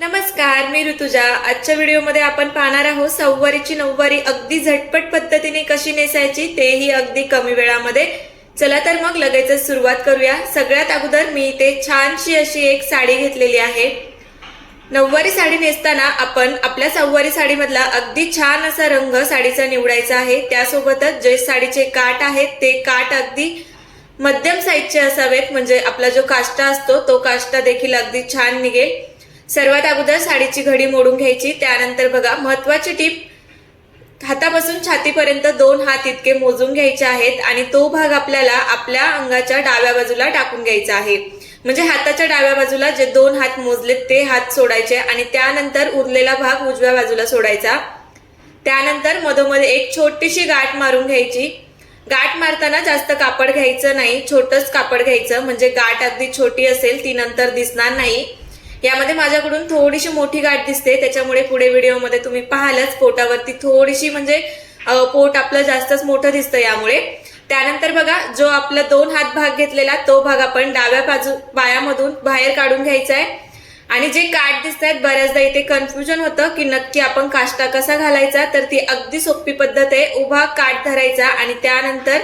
नमस्कार मी ऋतुजा. आजच्या व्हिडिओमध्ये आपण पाहणार आहोत सव्वारीची नऊवारी अगदी झटपट पद्धतीने कशी नेसायची तेही अगदी कमी वेळामध्ये. चला तर मग लगेचच सुरुवात करूया. सगळ्यात अगोदर मी इथे छानशी अशी एक साडी घेतलेली आहे. नऊवारी साडी नेसताना आपण आपल्या सव्वारी साडीमधला अगदी छान असा रंग साडीचा निवडायचा आहे. त्यासोबतच जे साडीचे काठ आहेत ते काठ अगदी मध्यम साईजचे असावेत. म्हणजे आपला जो काष्टा असतो तो काष्टा देखील अगदी छान निघेल. सर्वात अगोदर साडीची घडी मोडून घ्यायची. त्यानंतर बघा महत्वाची टीप हातापासून छातीपर्यंत दोन हात इतके मोजून घ्यायचे आहेत आणि तो भाग आपल्याला आपल्या अंगाच्या डाव्या बाजूला टाकून घ्यायचा आहे. म्हणजे हाताच्या डाव्या बाजूला जे दोन हात मोजलेत ते हात सोडायचे आणि त्यानंतर उरलेला भाग उजव्या बाजूला सोडायचा. त्यानंतर मधोमध एक छोटीशी गाठ मारून घ्यायची. गाठ मारताना जास्त कापड घ्यायचं नाही छोटंच कापड घ्यायचं. म्हणजे गाठ अगदी छोटी असेल ती नंतर दिसणार नाही. यामध्ये माझ्याकडून थोडीशी मोठी गाठ दिसते. त्याच्यामुळे पुढे व्हिडिओमध्ये तुम्ही पाहालच. पोटावरती थोडीशी म्हणजे पोट आपलं जास्तच मोठं दिसतं यामुळे. त्यानंतर बघा जो आपला दोन हात भाग घेतलेला तो भाग आपण डाव्या बाजू पायामधून बाहेर काढून घ्यायचा आहे आणि जे काठ दिसत आहेत बऱ्याचदा इथे कन्फ्युजन होतं की नक्की आपण काष्टा कसा घालायचा? तर ती अगदी सोपी पद्धत आहे. उभा काठ धरायचा आणि त्यानंतर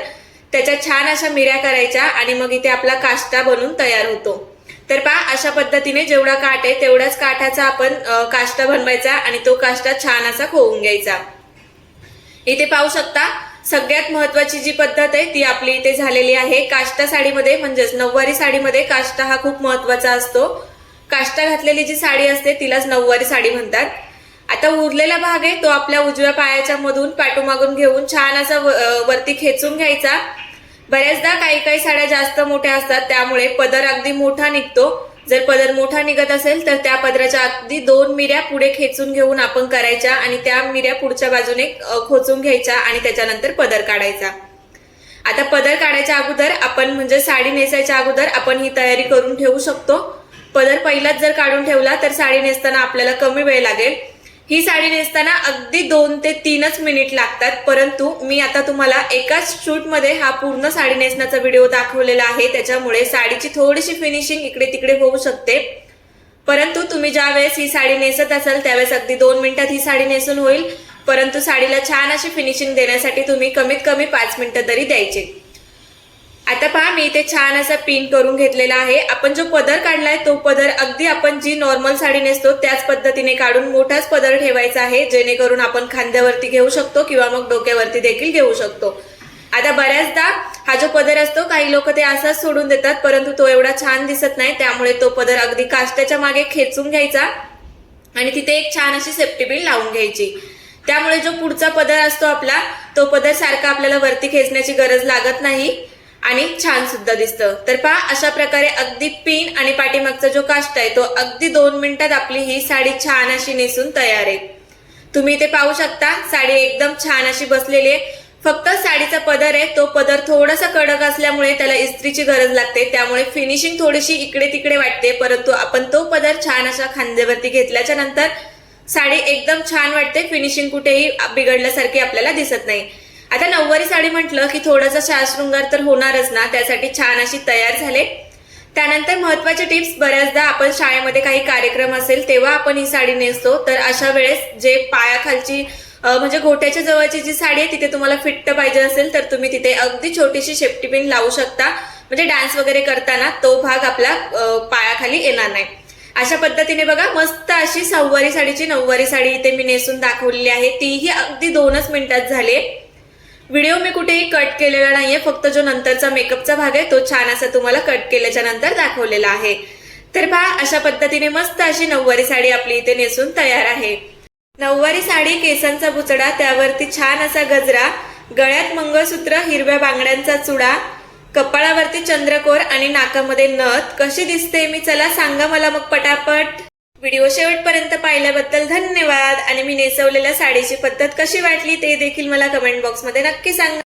त्याच्या छान अशा मिऱ्या करायच्या आणि मग इथे आपला काष्टा बनून तयार होतो. तर पहा अशा पद्धतीने जेवढा काठ आहे तेवढाच काठाचा आपण काष्टा बनवायचा आणि तो काष्टा छान असा खोवून घ्यायचा. इथे पाहू शकता सगळ्यात महत्वाची जी पद्धत आहे ती आपली इथे झालेली आहे. काष्टा साडीमध्ये म्हणजेच नऊवारी साडीमध्ये काष्टा हा खूप महत्त्वाचा असतो. काष्टा घातलेली जी साडी असते तिलाच नऊवारी साडी म्हणतात. आता उरलेला भाग आहे तो आपल्या उजव्या पायाच्या मधून पाठोमागून घेऊन छान असा वरती खेचून घ्यायचा. बऱ्याचदा काही काही साड्या जास्त मोठ्या असतात त्यामुळे पदर अगदी मोठा निघतो. जर पदर मोठा निघत असेल तर त्या पदराच्या अगदी दोन मिऱ्या पुढे खेचून घेऊन आपण करायच्या आणि त्या मिऱ्या पुढच्या बाजूने खोचून घ्यायच्या आणि त्याच्यानंतर पदर काढायचा. आता पदर काढायच्या अगोदर आपण म्हणजे साडी नेसायच्या अगोदर आपण ही तयारी करून ठेवू शकतो. पदर पहिलाच जर काढून ठेवला तर साडी नेसताना आपल्याला कमी वेळ लागेल. ही साडी नेसताना अगदी दोन ते तीनच मिनिट लागतात परंतु मी आता तुम्हाला एकाच शूटमध्ये हा पूर्ण साडी नेसण्याचा व्हिडिओ दाखवलेला आहे. त्याच्यामुळे साडीची थोडीशी फिनिशिंग इकडे तिकडे होऊ शकते. परंतु तुम्ही ज्या वेळेस ही साडी नेसत असाल त्यावेळेस अगदी दोन मिनिटात ही साडी नेसून होईल. परंतु साडीला छान अशी फिनिशिंग देण्यासाठी तुम्ही कमीत कमी पाच मिनिटं तरी द्यायचे. आता पहा मी इथे छान असा पिन करून घेतलेला आहे. आपण जो पदर काढलाय तो पदर अगदी आपण जी नॉर्मल साडी नेसतो त्याच पद्धतीने काढून मोठाच पदर ठेवायचा आहे जेणेकरून आपण खांद्यावरती घेऊ शकतो किंवा मग डोक्यावरती देखील घेऊ शकतो. आता बऱ्याचदा हा जो पदर असतो काही लोक ते असाच सोडून देतात परंतु तो एवढा छान दिसत नाही त्यामुळे तो पदर अगदी काष्ट्याच्या मागे खेचून घ्यायचा आणि तिथे एक छान अशी सेफ्टी बिल लावून घ्यायची. त्यामुळे जो पुढचा पदर असतो आपला तो पदर सारखा आपल्याला वरती खेचण्याची गरज लागत नाही. आणि छान सुद्धा दिसतं. तर पहा अशा प्रकारे अगदी पिन आणि पाठीमागचा जो काष्ट आहे तो अगदी दोन मिनिटात आपली ही साडी छान अशी नेसून तयार आहे. तुम्ही इथे पाहू शकता साडी एकदम छान अशी बसलेली आहे. फक्त साडीचा पदर आहे तो पदर थोडासा कडक असल्यामुळे त्याला इस्त्रीची गरज लागते. त्यामुळे फिनिशिंग थोडीशी इकडे तिकडे वाटते परंतु आपण तो पदर छान अशा खांद्यावरती घेतल्याच्या नंतर साडी एकदम छान वाटते. फिनिशिंग कुठेही बिघडल्यासारखी आपल्याला दिसत नाही. आता नऊवारी साडी म्हटलं की थोडासा शास्त्रृंगार तर होणारच ना त्यासाठी छान अशी तयार झाले. त्यानंतर महत्त्वाचे टिप्स बऱ्याचदा आपण शाळेमध्ये काही कार्यक्रम असेल तेव्हा आपण ही साडी नेसतो. तर अशा वेळेस जे पायाखालची म्हणजे घोट्याच्या जवळची जी साडी आहे तिथे तुम्हाला फिट्ट पाहिजे असेल तर तुम्ही तिथे अगदी छोटीशी शेफ्टी पिन लावू शकता. म्हणजे डान्स वगैरे करताना तो भाग आपला पायाखाली येणार नाही. अशा पद्धतीने बघा मस्त अशी सहावारी साडीची नऊवारी साडी इथे मी नेसून दाखवलेली आहे. तीही अगदी दोनच मिनिटात झाली. व्हिडिओ मी कुठेही कट केलेला नाहीये फक्त जो नंतरचा मेकअपचा भाग आहे तो छान असा तुम्हाला कट केल्याच्यानंतर दाखवलेला आहे. तर पहा अशा पद्धतीने मस्त अशी नऊवारी साडी आपली इथे नेसून तयार आहे. नऊवारी साडी केसांचा बुचडा त्यावरती छान असा गजरा गळ्यात मंगळसूत्र हिरव्या बांगड्यांचा चुडा कपाळावरती चंद्रकोर आणि नाकामध्ये नथ. कशी दिसते मी चला सांगा मला मग पटापट. व्हिडिओ शेवटपर्यंत पाहिल्याबद्दल धन्यवाद. आणि मी नेसवलेल्या साडीची पद्धत कशी वाटली ते देखील मला कमेंट बॉक्समध्ये नक्की सांगा.